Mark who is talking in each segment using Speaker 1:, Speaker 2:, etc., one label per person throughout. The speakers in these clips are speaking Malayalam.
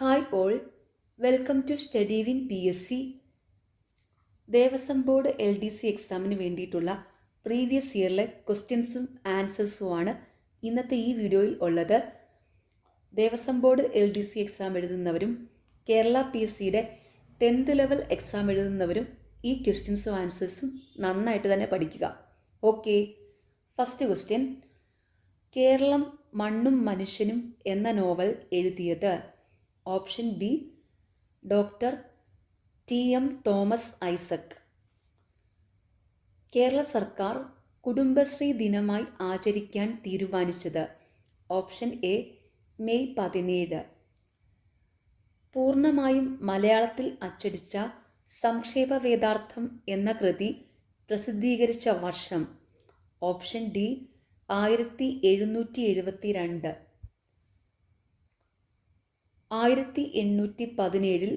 Speaker 1: Hi all welcome to study win P S C. Devaswom board L D C എക്സാമിന് വേണ്ടിയിട്ടുള്ള പ്രീവിയസ് ഇയറിലെ ക്വസ്റ്റ്യൻസും ആൻസേഴ്സുമാണ് ഇന്നത്തെ ഈ വീഡിയോയിൽ ഉള്ളത്. Devaswom board L D C exam എഴുതുന്നവരും Kerala P S സിയുടെ ടെൻത്ത് ലെവൽ എക്സാം എഴുതുന്നവരും ഈ ക്വസ്റ്റ്യൻസും ആൻസേഴ്സും നന്നായിട്ട് തന്നെ പഠിക്കുക. ഓക്കെ. First question. കേരളം മണ്ണും മനുഷ്യനും എന്ന നോവൽ എഴുതിയത്. Option B doctor T M Thomas Isaac. Kerala സർക്കാർ കുടുംബശ്രീ ദിനമായി ആചരിക്കാൻ തീരുമാനിച്ചത് ഓപ്ഷൻ എ മെയ് പതിനേഴ്. പൂർണമായും മലയാളത്തിൽ അച്ചടിച്ച സംക്ഷേപ വേദാർത്ഥം എന്ന കൃതി പ്രസിദ്ധീകരിച്ച വർഷം ഓപ്ഷൻ ഡി ആയിരത്തി എഴുന്നൂറ്റി എഴുപത്തി രണ്ട് ആയിരത്തി എണ്ണൂറ്റി പതിനേഴിൽ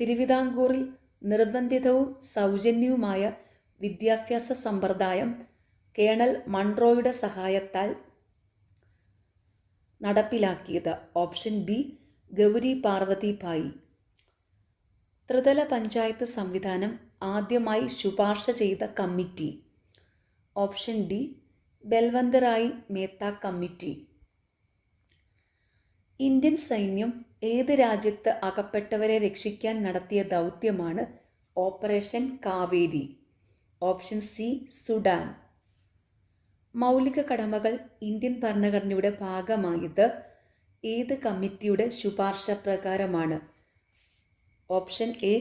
Speaker 1: തിരുവിതാംകൂറിൽ നിർബന്ധിതവും സൗജന്യവുമായ വിദ്യാഭ്യാസ സമ്പ്രദായം കേണൽ മൺട്രോയുടെ സഹായത്താൽ നടപ്പിലാക്കിയത്. Option B Gouri Parvathi Bayi. ത്രിതല പഞ്ചായത്ത് സംവിധാനം ആദ്യമായി ശുപാർശ ചെയ്ത committee. Option D Balwantrai Mehta committee. Indian സൈന്യം ഏത് രാജ്യത്ത് അകപ്പെട്ടവരെ രക്ഷിക്കാൻ നടത്തിയ ദൗത്യമാണ് operation Kaveri? Option C Sudan. മൗലിക കടമകൾ ഇന്ത്യൻ ഭരണഘടനയുടെ ഭാഗമായത് ഏത് കമ്മിറ്റിയുടെ ശുപാർശ പ്രകാരമാണ്? Option A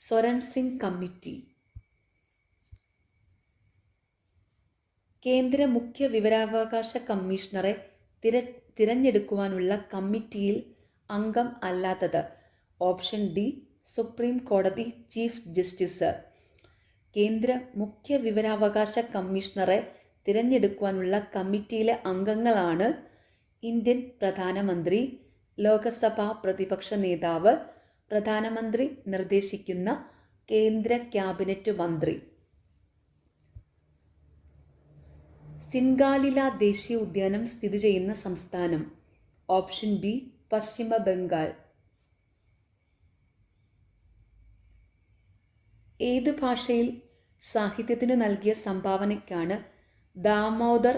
Speaker 1: Swaran Singh committee. കേന്ദ്ര മുഖ്യ വിവരാവകാശ കമ്മീഷണറെ തിര തിരഞ്ഞെടുക്കുവാനുള്ള കമ്മിറ്റിയിൽ അംഗം അല്ലാത്തത്. ഓപ്ഷൻ ഡി സുപ്രീം കോടതി ചീഫ് ജസ്റ്റിസ്. കേന്ദ്ര മുഖ്യ വിവരാവകാശ കമ്മീഷണറെ തിരഞ്ഞെടുക്കുവാനുള്ള കമ്മിറ്റിയിലെ അംഗങ്ങളാണ് ഇന്ത്യൻ പ്രധാനമന്ത്രി ലോകസഭാ പ്രതിപക്ഷ നേതാവ് പ്രധാനമന്ത്രി നിർദ്ദേശിക്കുന്ന കേന്ദ്ര ക്യാബിനറ്റ് മന്ത്രി. സിൻഗാലില ദേശീയ ഉദ്യാനം സ്ഥിതി ചെയ്യുന്ന സംസ്ഥാനം. ഓപ്ഷൻ ബി പശ്ചിമ ബംഗാൾ. ഏത് ഭാഷയിൽ സാഹിത്യത്തിനു നൽകിയ സംഭാവനയ്ക്കാണ് ദാമോദർ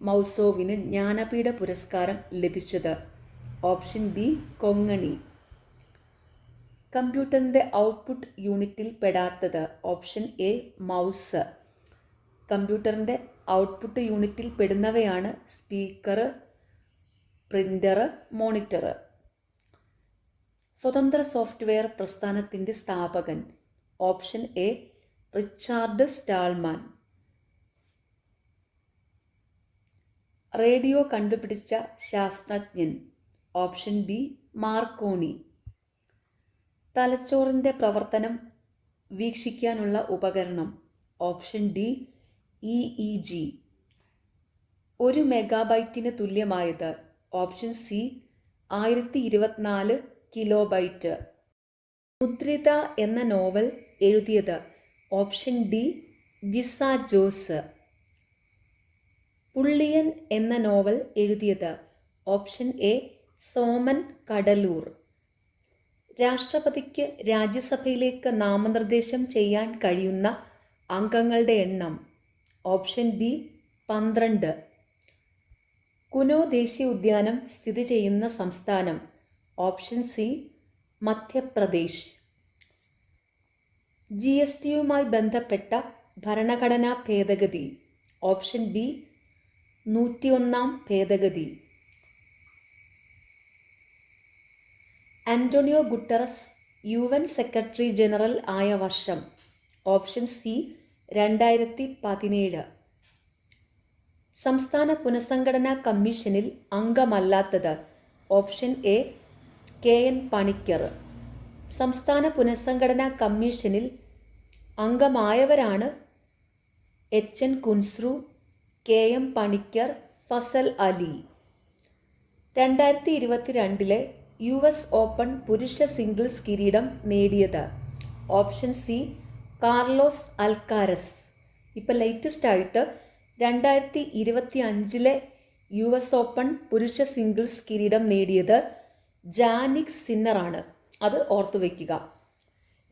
Speaker 1: മൗസോവിന് ജ്ഞാനപീഠ പുരസ്കാരം ലഭിച്ചത്? ഓപ്ഷൻ ബി കൊങ്ങണി കമ്പ്യൂട്ടറിന്റെ ഔട്ട്പുട്ട് യൂണിറ്റിൽ പെടാത്തത് ഓപ്ഷൻ എ മൗസ്. കമ്പ്യൂട്ടറിന്റെ ഔട്ട്പുട്ട് യൂണിറ്റിൽ പെടുന്നവയാണ് സ്പീക്കർ പ്രിന്റർ മോണിറ്റർ. സ്വതന്ത്ര സോഫ്റ്റ്വെയർ പ്രസ്ഥാനത്തിന്റെ സ്ഥാപകൻ. Option A Richard Stallman. Radio കണ്ടുപിടിച്ച ശാസ്ത്രജ്ഞൻ. Option B Marconi. തലച്ചോറിന്റെ പ്രവർത്തനം വീക്ഷിക്കാനുള്ള ഉപകരണം. Option D E E G. ഒരു മെഗാബൈറ്റിന് തുല്യമായത്. ഓപ്ഷൻ സി ആയിരത്തി ഇരുപത്തിനാല് കിലോബൈറ്റ്. മുദ്രിത എന്ന നോവൽ എഴുതിയത് ഓപ്ഷൻ ഡി ജിസ ജോസ്. പുള്ളിയൻ എന്ന നോവൽ എഴുതിയത് ഓപ്ഷൻ എ സോമൻ കടലൂർ. രാഷ്ട്രപതിക്ക് രാജ്യസഭയിലേക്ക് നാമനിർദ്ദേശം ചെയ്യാൻ കഴിയുന്ന അംഗങ്ങളുടെ എണ്ണം ഓപ്ഷൻ ബി പന്ത്രണ്ട്. കുനോ ദേശീയ ഉദ്യാനം സ്ഥിതി ചെയ്യുന്ന സംസ്ഥാനം. Option C Madhya Pradesh. G S ടിയുമായി ബന്ധപ്പെട്ട ഭരണഘടനാ ഭേദഗതി. ഓപ്ഷൻ ബി നൂറ്റിയൊന്നാം ഭേദഗതി. Antonio Guterres U N secretary general ആയ വർഷം. ഓപ്ഷൻ സി രണ്ടായിരത്തി പതിനേഴ്. സംസ്ഥാന പുനഃസംഘടനാ കമ്മീഷനിൽ അംഗമല്ലാത്തത് option A K N Panikkar. സംസ്ഥാന പുനഃസംഘടനാ കമ്മീഷനിൽ അംഗമായവരാണ് H N Kunzru K M Panikkar Fazal Ali. രണ്ടായിരത്തി ഇരുപത്തിരണ്ടിലെ യു എസ് ഓപ്പൺ പുരുഷ സിംഗിൾസ് കിരീടം നേടിയത് ഓപ്ഷൻ സി കാർലോസ് അൽക്കാരസ്. ഇപ്പം ലേറ്റസ്റ്റ് ആയിട്ട് രണ്ടായിരത്തി ഇരുപത്തി അഞ്ചിലെ യു എസ് ഓപ്പൺ പുരുഷ സിംഗിൾസ് കിരീടം നേടിയത് ജാനിക് സിന്നറാണ്. അത് ഓർത്തു വയ്ക്കുക.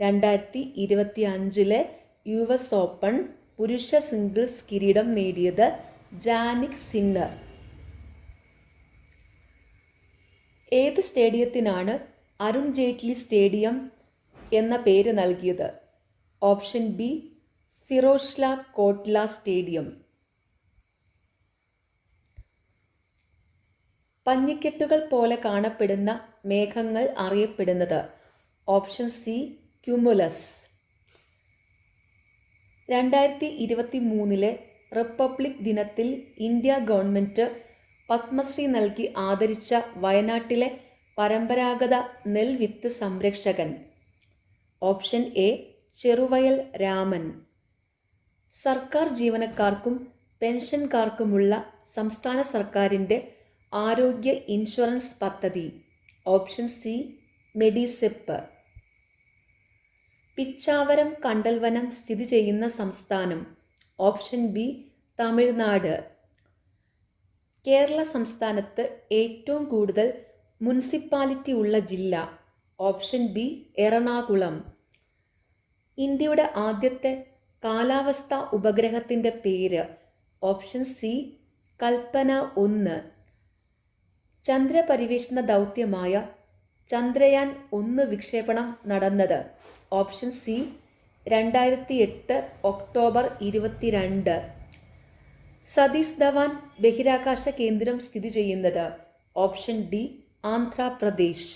Speaker 1: രണ്ടായിരത്തി ഇരുപത്തി അഞ്ചിലെ യു എസ് ഓപ്പൺ പുരുഷ സിംഗിൾസ് കിരീടം നേടിയത് ജാനിക് സിന്നർ. ഏത് സ്റ്റേഡിയത്തിനാണ് അരുൺ ജെയ്റ്റ്ലി സ്റ്റേഡിയം എന്ന പേര് നൽകിയത്? Option B Feroz Shah Kotla stadium. പഞ്ഞിക്കെട്ടുകൾ പോലെ കാണപ്പെടുന്ന മേഘങ്ങൾ അറിയപ്പെടുന്നത്. Option C cumulus. രണ്ടായിരത്തി ഇരുപത്തി മൂന്നിലെ റിപ്പബ്ലിക് ദിനത്തിൽ ഇന്ത്യ ഗവൺമെന്റ് പത്മശ്രീ നൽകി ആദരിച്ച വയനാട്ടിലെ പരമ്പരാഗത നെൽവിത്ത് സംരക്ഷകൻ. Option A Cheruvayal Raman. സർക്കാർ ജീവനക്കാർക്കും പെൻഷൻകാർക്കുമുള്ള സംസ്ഥാന സർക്കാരിന്റെ ആരോഗ്യ ഇൻഷുറൻസ് പദ്ധതി. Option C Medisep. പിച്ചാവരം കണ്ടൽവനം സ്ഥിതി ചെയ്യുന്ന സംസ്ഥാനം. Option B Tamil Nadu. കേരള സംസ്ഥാനത്ത് ഏറ്റവും കൂടുതൽ മുനിസിപ്പാലിറ്റി ഉള്ള ജില്ല. Option B Ernakulam. ഇന്ത്യയുടെ ആദ്യത്തെ കാലാവസ്ഥാ ഉപഗ്രഹത്തിന്റെ പേര്. ഓപ്ഷൻ സി കൽപ്പന ഒന്ന്. ചന്ദ്രപരിവേഷണ ദൗത്യമായ ചന്ദ്രയാൻ ഒന്ന് വിക്ഷേപണം നടന്നത്. ഓപ്ഷൻ സി രണ്ടായിരത്തി എട്ട് ഒക്ടോബർ ഇരുപത്തിരണ്ട്. സതീഷ് ധവാൻ ബഹിരാകാശ കേന്ദ്രം സ്ഥിതി ചെയ്യുന്നത്. Option D Andhra Pradesh.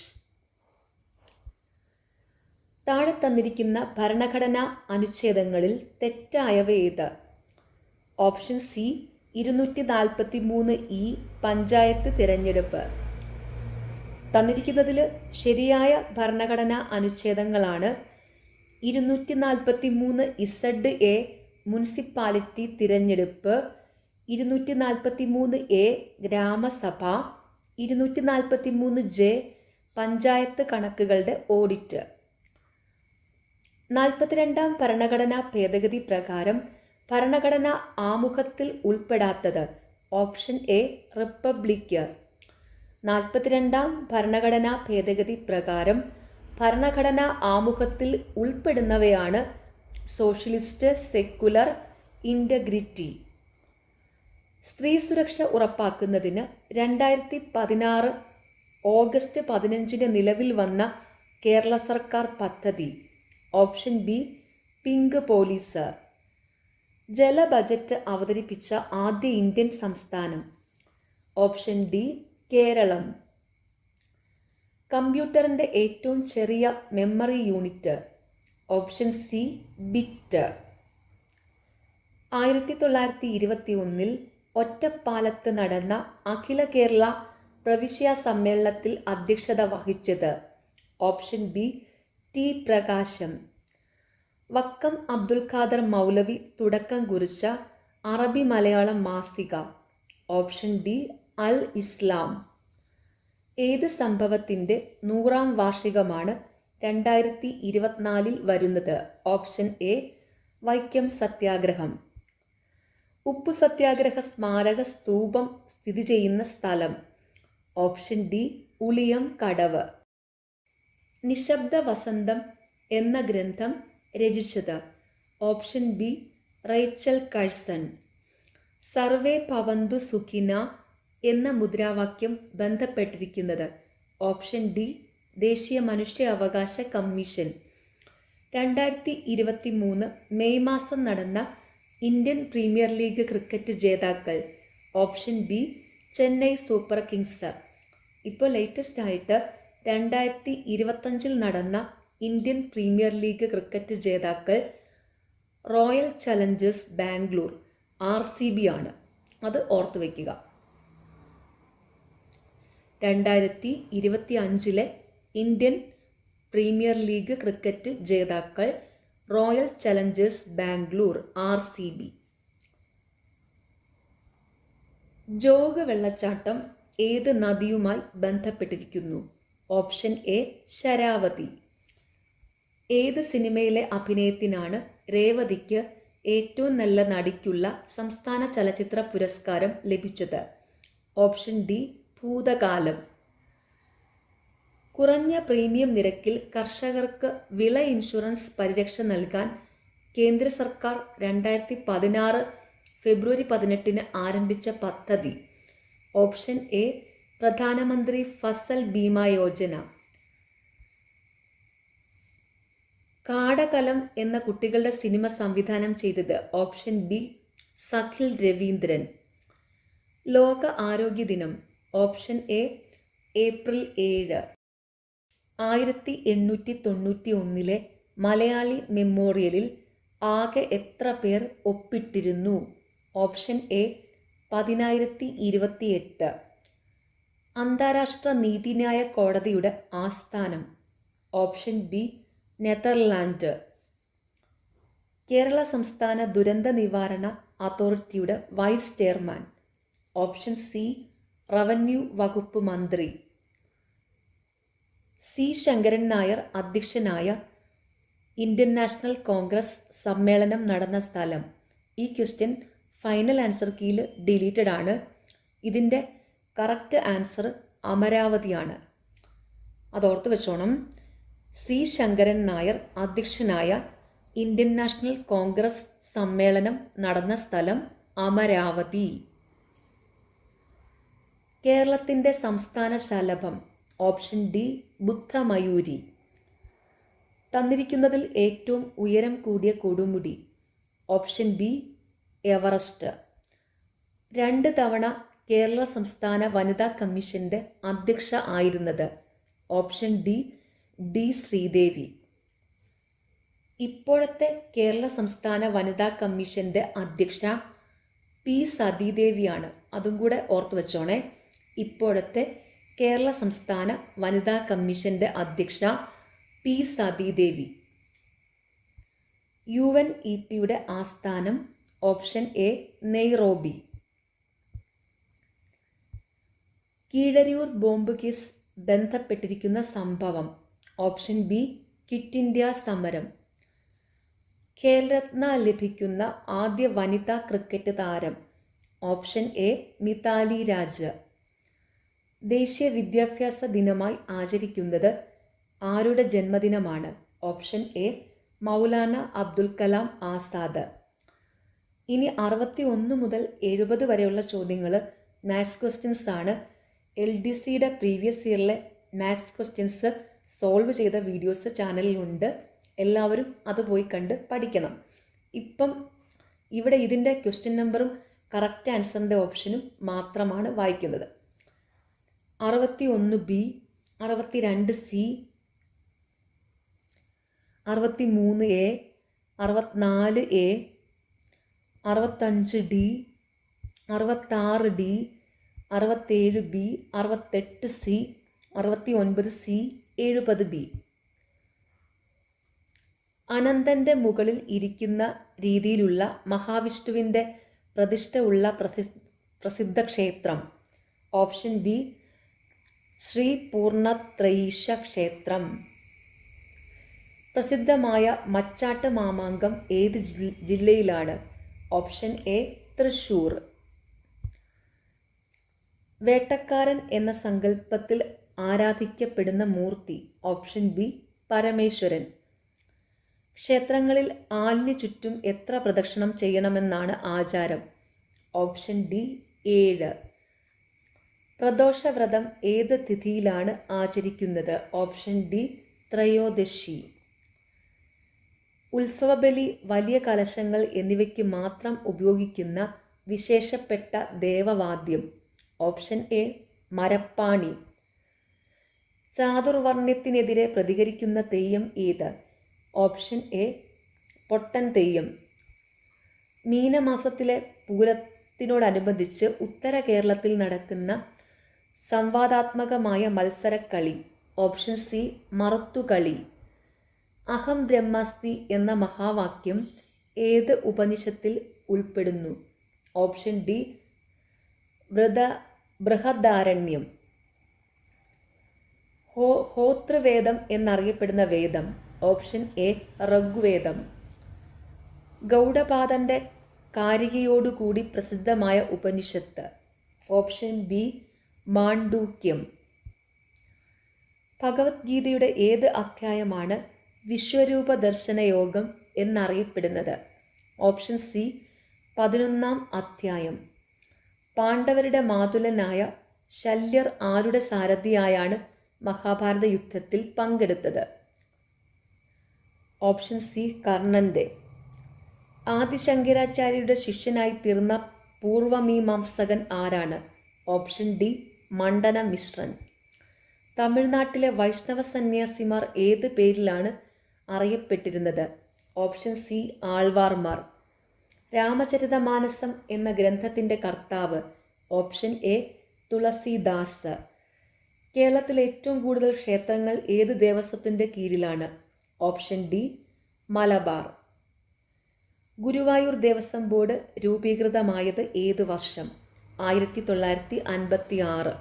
Speaker 1: താഴെ തന്നിരിക്കുന്ന ഭരണഘടനാ അനുച്ഛേദങ്ങളിൽ തെറ്റായവ ഏത്? ഓപ്ഷൻ സി ഇരുന്നൂറ്റി നാൽപ്പത്തി മൂന്ന് ഇ പഞ്ചായത്ത് തിരഞ്ഞെടുപ്പ്. തന്നിരിക്കുന്നതിൽ ശരിയായ ഭരണഘടനാ അനുച്ഛേദങ്ങളാണ്. ഇരുന്നൂറ്റി നാൽപ്പത്തി മൂന്ന് ഇസഡ് എ മുനിസിപ്പാലിറ്റി തിരഞ്ഞെടുപ്പ് ഇരുന്നൂറ്റി നാൽപ്പത്തി മൂന്ന് എ ഗ്രാമസഭ ഇരുന്നൂറ്റി നാൽപ്പത്തി മൂന്ന് ജെ പഞ്ചായത്ത് കണക്കുകളുടെ ഓഡിറ്റ്. നാൽപ്പത്തിരണ്ടാം ഭരണഘടനാ ഭേദഗതി പ്രകാരം ഭരണഘടനാ ആമുഖത്തിൽ ഉൾപ്പെടാത്തത് ഓപ്ഷൻ എ റിപ്പബ്ലിക്ക്. നാൽപ്പത്തിരണ്ടാം ഭരണഘടനാ ഭേദഗതി പ്രകാരം ഭരണഘടന ആമുഖത്തിൽ ഉൾപ്പെടുന്നവയാണ് സോഷ്യലിസ്റ്റ് സെക്കുലർ ഇന്റഗ്രിറ്റി സ്ത്രീ സുരക്ഷ ഉറപ്പാക്കുന്നതിന് രണ്ടായിരത്തി പതിനാറ് ഓഗസ്റ്റ് പതിനഞ്ചിന് നിലവിൽ വന്ന കേരള സർക്കാർ പദ്ധതി. Option B pink police. ജല ബജറ്റ് അവതരിപ്പിച്ച ആദ്യ ഇന്ത്യൻ സംസ്ഥാനം. Option D Keralam. കമ്പ്യൂട്ടറിന്റെ ഏറ്റവും ചെറിയ memory unit. Option C bit. ആയിരത്തി തൊള്ളായിരത്തി ഇരുപത്തി ഒന്നിൽ ഒറ്റപ്പാലത്ത് നടന്ന അഖില കേരള പ്രവിശ്യ സമ്മേളനത്തിൽ അധ്യക്ഷത വഹിച്ചത്. ഓപ്ഷൻ ബി ടി പ്രകാശം. വക്കം അബ്ദുൽ ഖാദർ മൗലവി തുടക്കം കുറിച്ച അറബി മലയാളം മാസിക. Option D Al Islam. ഏത് സംഭവത്തിന്റെ നൂറാം വാർഷികമാണ് രണ്ടായിരത്തി ഇരുപത്തിനാലിൽ വരുന്നത്? ഓപ്ഷൻ എ വൈക്കം സത്യാഗ്രഹം. ഉപ്പു സത്യാഗ്രഹ സ്മാരക സ്തൂപം സ്ഥിതി ചെയ്യുന്ന സ്ഥലം. Option D Uliyam Kadavu. നിശബ്ദ വസന്തം എന്ന ഗ്രന്ഥം രചിച്ചത്. Option B Rachel Carson. Survey പവന്തു സുഖിന എന്ന മുദ്രാവാക്യം ബന്ധപ്പെട്ടിരിക്കുന്നത്. ഓപ്ഷൻ ഡി ദേശീയ മനുഷ്യാവകാശ കമ്മീഷൻ. രണ്ടായിരത്തി ഇരുപത്തി മൂന്ന് മെയ് മാസം നടന്ന ഇന്ത്യൻ പ്രീമിയർ ലീഗ് ക്രിക്കറ്റ് ജേതാക്കൾ. Option B Chennai super kings. ഇപ്പോൾ ലേറ്റസ്റ്റ് ആയിട്ട് രണ്ടായിരത്തി ഇരുപത്തഞ്ചിൽ നടന്ന ഇന്ത്യൻ പ്രീമിയർ ലീഗ് ക്രിക്കറ്റ് ജേതാക്കൾ royal challengers Bangalore R C B ആണ്. അത് ഓർത്തു വയ്ക്കുക രണ്ടായിരത്തി ഇരുപത്തി അഞ്ചിലെ ഇന്ത്യൻ പ്രീമിയർ ലീഗ് ക്രിക്കറ്റ് ജേതാക്കൾ royal challengers Bangalore R C B. Jog വെള്ളച്ചാട്ടം ഏത് നദിയുമായി ബന്ധപ്പെട്ടിരിക്കുന്നു? Option A Sharavathi. ഏത് സിനിമയിലെ അഭിനയത്തിനാണ് രേവതിക്ക് ഏറ്റവും നല്ല നടിക്കുള്ള സംസ്ഥാന ചലച്ചിത്ര പുരസ്കാരം ലഭിച്ചത്? ഓപ്ഷൻ ഡി ഭൂതകാലം. കുറഞ്ഞ പ്രീമിയം നിരക്കിൽ കർഷകർക്ക് വിള ഇൻഷുറൻസ് പരിരക്ഷ നൽകാൻ കേന്ദ്ര സർക്കാർ രണ്ടായിരത്തി പതിനാറ് ഫെബ്രുവരി പതിനെട്ടിന് ആരംഭിച്ച പദ്ധതി. ഓപ്ഷൻ എ പ്രധാനമന്ത്രി ഫസൽ ബീമ യോജന. കാടകലം എന്ന കുട്ടികളുടെ സിനിമ സംവിധാനം ചെയ്തത് ഓപ്ഷൻ ബി സഖിൽ രവീന്ദ്രൻ. ലോക ആരോഗ്യ ദിനം ഓപ്ഷൻ എ ഏപ്രിൽ ഏഴ്. ആയിരത്തി എണ്ണൂറ്റി തൊണ്ണൂറ്റി ഒന്നിലെ മലയാളി മെമ്മോറിയലിൽ ആകെ എത്ര പേർ ഒപ്പിട്ടിരുന്നു? ഓപ്ഷൻ എ പതിനായിരത്തി ഇരുപത്തിയെട്ട്. അന്താരാഷ്ട്ര നീതിന്യായ കോടതിയുടെ ആസ്ഥാനം. Option B Netherland. കേരള സംസ്ഥാന ദുരന്ത നിവാരണ അതോറിറ്റിയുടെ vice chairman. Option C revenue വകുപ്പ് മന്ത്രി. സി ശങ്കരൻ നായർ അധ്യക്ഷനായ ഇന്ത്യൻ നാഷണൽ കോൺഗ്രസ് സമ്മേളനം നടന്ന സ്ഥലം. ഈ ക്വസ്റ്റ്യൻ ഫൈനൽ ആൻസർ കീയിൽ ഡിലീറ്റഡ് ആണ്. ഇതിന്റെ കറക്റ്റ് ആൻസർ അമരാവതിയാണ്. അതോർത്ത് വെച്ചോണം. സി. ശങ്കരൻ നായർ അധ്യക്ഷനായ ഇന്ത്യൻ നാഷണൽ കോൺഗ്രസ് സമ്മേളനം നടന്ന സ്ഥലം അമരാവതി. കേരളത്തിന്റെ സംസ്ഥാന ശലഭം ഓപ്ഷൻ ഡി ബുദ്ധമയൂരി. തന്നിരിക്കുന്നതിൽ ഏറ്റവും ഉയരം കൂടിയ കൊടുമുടി ഓപ്ഷൻ ബി എവറസ്റ്റ്. രണ്ട് തവണ കേരള സംസ്ഥാന വനിതാ കമ്മീഷന്റെ അധ്യക്ഷ ആയിരുന്നത് ഓപ്ഷൻ ഡി ഡി ശ്രീദേവി. ഇപ്പോഴത്തെ കേരള സംസ്ഥാന വനിതാ കമ്മീഷന്റെ അധ്യക്ഷ പി സതീദേവിയാണ്. അതും കൂടെ ഓർത്തു വെച്ചോണേ. ഇപ്പോഴത്തെ കേരള സംസ്ഥാന വനിതാ കമ്മീഷന്റെ അധ്യക്ഷ P Sathidevi. U N E പിയുടെ ആസ്ഥാനം option A Nairobi. Keezhariyur bomb case ബന്ധപ്പെട്ടിരിക്കുന്ന സംഭവം. ഓപ്ഷൻ ബി കിറ്റ് ഇന്ത്യ സമരം. ഖേൽരത്ന ലഭിക്കുന്ന ആദ്യ വനിതാ ക്രിക്കറ്റ് താരം. Option A Mithali Raj. ദേശീയ വിദ്യാഭ്യാസ ദിനമായി ആചരിക്കുന്നത് ആരുടെ ജന്മദിനമാണ്? Option A Maulana Abdul Kalam Azad. ഇനി അറുപത്തി ഒന്ന് മുതൽ എഴുപത് വരെയുള്ള ചോദ്യങ്ങൾ മാത്സ് ക്വസ്റ്റ്യൻസ് ആണ് എൽ ഡി സിയുടെ പ്രീവിയസ് ഇയറിലെ മാത്സ് ക്വസ്റ്റ്യൻസ് സോൾവ് ചെയ്ത വീഡിയോസ് ചാനലിലുണ്ട് എല്ലാവരും അത് പോയി കണ്ട് പഠിക്കണം. ഇപ്പം ഇവിടെ ഇതിന്റെ ക്വസ്റ്റ്യൻ നമ്പറും കറക്റ്റ് ആൻസറിന്റെ ഓപ്ഷനും മാത്രമാണ് വായിക്കുന്നത് അറുപത്തി ഒന്ന് ബി അറുപത്തി രണ്ട് സി അറുപത്തി മൂന്ന് എ അറുപത്തിനാല് എ അറുപത്തഞ്ച് ഡി അറുപത്താറ് ഡി അറുപത്തേഴ് ബി അറുപത്തെട്ട് സി അറുപത്തി ഒൻപത് സി എഴുപത് ബി. അനന്തന്റെ മുകളിൽ ഇരിക്കുന്ന രീതിയിലുള്ള മഹാവിഷ്ണുവിന്റെ പ്രതിഷ്ഠ ഉള്ള പ്രസി പ്രസിദ്ധ ക്ഷേത്രം ഓപ്ഷൻ ബി ശ്രീ പൂർണത്രൈശ ക്ഷേത്രം പ്രസിദ്ധമായ മച്ചാട്ട് മാമാങ്കം ഏത് ജില്ലയിലാണ്? Option A Thrissur. വേട്ടക്കാരൻ എന്ന സങ്കല്പത്തിൽ ആരാധിക്കപ്പെടുന്ന മൂർത്തി ഓപ്ഷൻ ബി പരമേശ്വരൻ. ക്ഷേത്രങ്ങളിൽ ആലിന് ചുറ്റും എത്ര പ്രദക്ഷിണം ചെയ്യണമെന്നാണ് ആചാരം? ഓപ്ഷൻ ഡി ഏഴ്. പ്രദോഷവ്രതം ഏത് തിഥിയിലാണ് ആചരിക്കുന്നത്? Option D Trayodashi. ഉത്സവബലി വലിയ കലശങ്ങൾ എന്നിവയ്ക്ക് മാത്രം ഉപയോഗിക്കുന്ന വിശേഷപ്പെട്ട ദേവവാദ്യം. Option A മരപ്പാണി. ചാതുർവർണ്യത്തിനെതിരെ പ്രതികരിക്കുന്ന തെയ്യം ഏത്? ഓപ്ഷൻ എ പൊട്ടൻ തെയ്യം. മീനമാസത്തിലെ പൂരത്തിനോടനുബന്ധിച്ച് ഉത്തര കേരളത്തിൽ നടക്കുന്ന സംവാദാത്മകമായ മത്സരക്കളി. Option C Marathukali. അഹം ബ്രഹ്മാസ്തി എന്ന മഹാവാക്യം ഏത് ഉപനിഷത്തിൽ ഉൾപ്പെടുന്നു? ഓപ്ഷൻ ഡി വൃത ബൃഹദാരണ്യം. ഹോ ഹോത്രവേദം എന്നറിയപ്പെടുന്ന വേദം ഓപ്ഷൻ എ ഋഗ്വേദം. ഗൗഡപാദന്റെ കാരികയോടുകൂടി പ്രസിദ്ധമായ ഉപനിഷത്ത് ഓപ്ഷൻ ബി മാണ്ഡൂക്യം. ഭഗവത്ഗീതയുടെ ഏത് അധ്യായമാണ് വിശ്വരൂപ ദർശന യോഗം എന്നറിയപ്പെടുന്നത്? ഓപ്ഷൻ സി പതിനൊന്നാം അധ്യായം. പാണ്ഡവരുടെ മാതുലനായ ശല്യർ ആരുടെ സാരഥിയായാണ് മഹാഭാരത യുദ്ധത്തിൽ പങ്കെടുത്തത്. ഓപ്ഷൻ സി കർണന്റെ. ആദിശങ്കരാചാര്യരുടെ ശിഷ്യനായി തീർന്ന പൂർവമീമാംസകൻ ആരാണ്? ഓപ്ഷൻ ഡി മണ്ഡന മിശ്രൻ. തമിഴ്നാട്ടിലെ വൈഷ്ണവ സന്യാസിമാർ ഏത് പേരിലാണ് അറിയപ്പെട്ടിരുന്നത്? Option C ആൾവാർമാർ. രാമചരിതമാനസം എന്ന ഗ്രന്ഥത്തിന്റെ കർത്താവ്. Option A Tulsidas. കേരളത്തിൽ ഏറ്റവും കൂടുതൽ ക്ഷേത്രങ്ങൾ ഏത് ദേവസ്വത്തിന്റെ കീഴിലാണ്? Option D Malabar. Guruvayur Devaswom board രൂപീകൃതമായത് ഏത് വർഷം? ആയിരത്തി തൊള്ളായിരത്തി അൻപത്തി ആറ്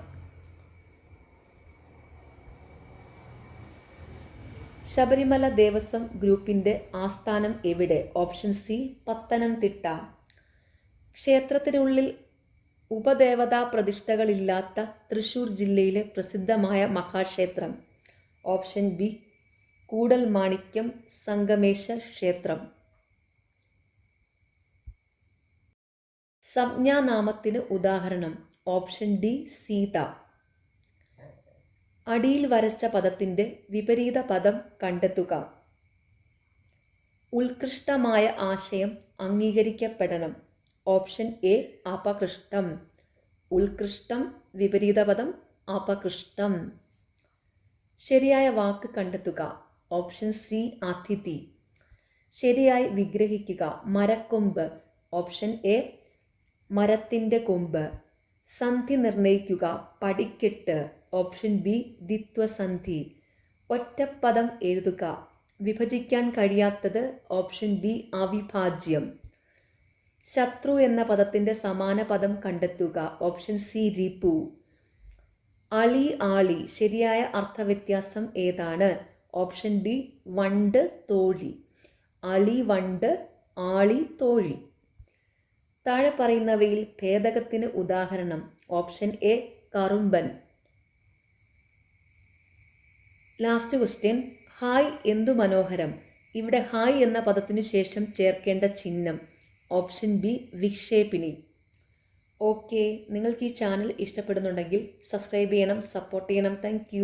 Speaker 1: ശബരിമല ദേവസ്വം ഗ്രൂപ്പിന്റെ ആസ്ഥാനം എവിടെ? Option C Pathanamthitta. ക്ഷേത്രത്തിനുള്ളിൽ ഉപദേവതാ പ്രതിഷ്ഠകളില്ലാത്ത തൃശൂർ ജില്ലയിലെ പ്രസിദ്ധമായ മഹാക്ഷേത്രം. ഓപ്ഷൻ ബി കൂടൽ മാണിക്യം സംഗമേശ ക്ഷേത്രം. സംജ്ഞാനാമത്തിന് ഉദാഹരണം. Option D Seetha. അടിയിൽ വരച്ച പദത്തിന്റെ വിപരീത പദം കണ്ടെത്തുക. ഉത്കൃഷ്ടമായ ആശയം അംഗീകരിക്കപ്പെടണം. Option A അപകൃഷ്ടം. ഉത്കൃഷ്ടം വിപരീതപദം അപകൃഷ്ടം. ശരിയായ വാക്ക് കണ്ടെത്തുക. ഓപ്ഷൻ സി അതിഥി. ശരിയായി വിഗ്രഹിക്കുക. മരക്കൊമ്പ്. ഓപ്ഷൻ എ മരത്തിന്റെ കൊമ്പ്. സന്ധി നിർണയിക്കുക. പടിക്കെട്ട്. ഓപ്ഷൻ ബി ദിത്വസന്ധി ഒറ്റപ്പദം എഴുതുക. വിഭജിക്കാൻ കഴിയാത്തത് ഓപ്ഷൻ ബി അവിഭാജ്യം. ശത്രു എന്ന പദത്തിന്റെ സമാന പദം കണ്ടെത്തുക. ഓപ്ഷൻ സി റിപു അളി ആളി. ശരിയായ അർത്ഥവ്യത്യാസം ഏതാണ്? ഓപ്ഷൻ ഡി വണ്ട് തോഴി. അളി വണ്ട് ആളി തോഴി. താഴെ പറയുന്നവയിൽ ഭേദകത്തിന് ഉദാഹരണം. Option A കറുമ്പൻ. Last question. Hi എന്തു മനോഹരം. ഇവിടെ ഹായ് എന്ന പദത്തിനു ശേഷം ചേർക്കേണ്ട ചിഹ്നം. ഓപ്ഷൻ ബി വിക്ഷേപിണി. ഓക്കെ. നിങ്ങൾക്ക് ഈ ചാനൽ ഇഷ്ടപ്പെടുന്നുണ്ടെങ്കിൽ സബ്സ്ക്രൈബ് ചെയ്യണം സപ്പോർട്ട് ചെയ്യണം. താങ്ക്